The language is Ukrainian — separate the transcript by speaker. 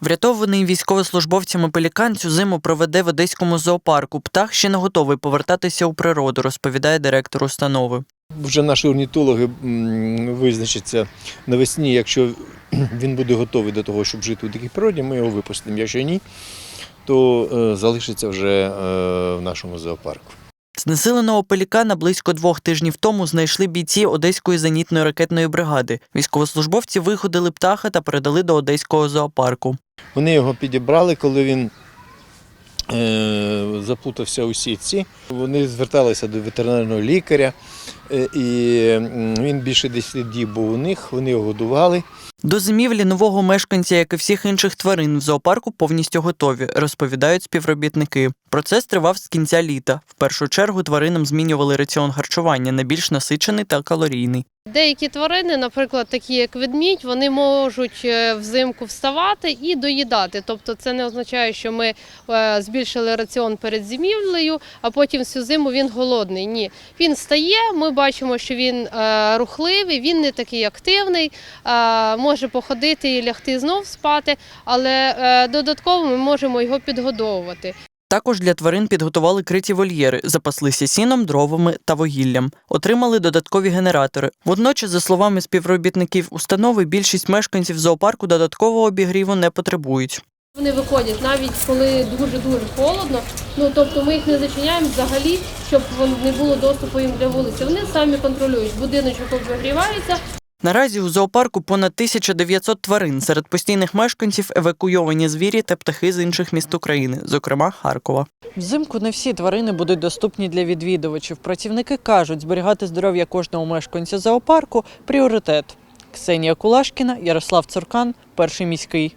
Speaker 1: Врятований військовослужбовцями пелікан цю зиму проведе в одеському зоопарку. Птах ще не готовий повертатися у природу, розповідає директор установи.
Speaker 2: Вже наші орнітологи визначаться навесні, якщо він буде готовий до того, щоб жити у дикій природі, ми його випустимо. Якщо ні, то е, залишиться вже е, в нашому зоопарку.
Speaker 1: Знесиленого пелікана близько двох тижнів тому знайшли бійці Одеської зенітної ракетної бригади. Військовослужбовці виходили птаха та передали до одеського зоопарку.
Speaker 2: Вони його підібрали, коли він е, заплутався у сітці. Вони зверталися до ветеринарного лікаря, е, і він більше 10 діб був у них, вони його годували.
Speaker 1: До зимівлі нового мешканця, як і всіх інших тварин в зоопарку, повністю готові, розповідають співробітники. Процес тривав з кінця літа. В першу чергу тваринам змінювали раціон харчування на більш насичений та калорійний.
Speaker 3: Деякі тварини, наприклад, такі як ведмідь, вони можуть е, взимку вставати і доїдати. Тобто це не означає, що ми е, збільшили раціон перед зимівлею, а потім всю зиму він голодний. Ні, він встає. Ми бачимо, що він е, рухливий, він не такий активний, може походити і лягти знов спати, але додатково ми можемо його підгодовувати.
Speaker 1: Також для тварин підготували криті вольєри, запаслися сіном, дровами та вугіллям. Отримали додаткові генератори. Водночас, за словами співробітників установи, більшість мешканців зоопарку додаткового обігріву не потребують.
Speaker 3: Вони виходять навіть коли дуже дуже холодно. Ну тобто ми їх не зачиняємо взагалі, щоб не було доступу їм для вулиці. Вони самі контролюють. Будиночок обігрівається,
Speaker 1: Наразі у зоопарку понад 1900 тварин. Серед постійних мешканців евакуйовані звірі та птахи з інших міст України, зокрема Харкова. Взимку не всі тварини будуть доступні для відвідувачів. Працівники кажуть, зберігати здоров'я кожного мешканця зоопарку пріоритет. Ксенія Кулашкіна, Ярослав Цуркан, перший міський.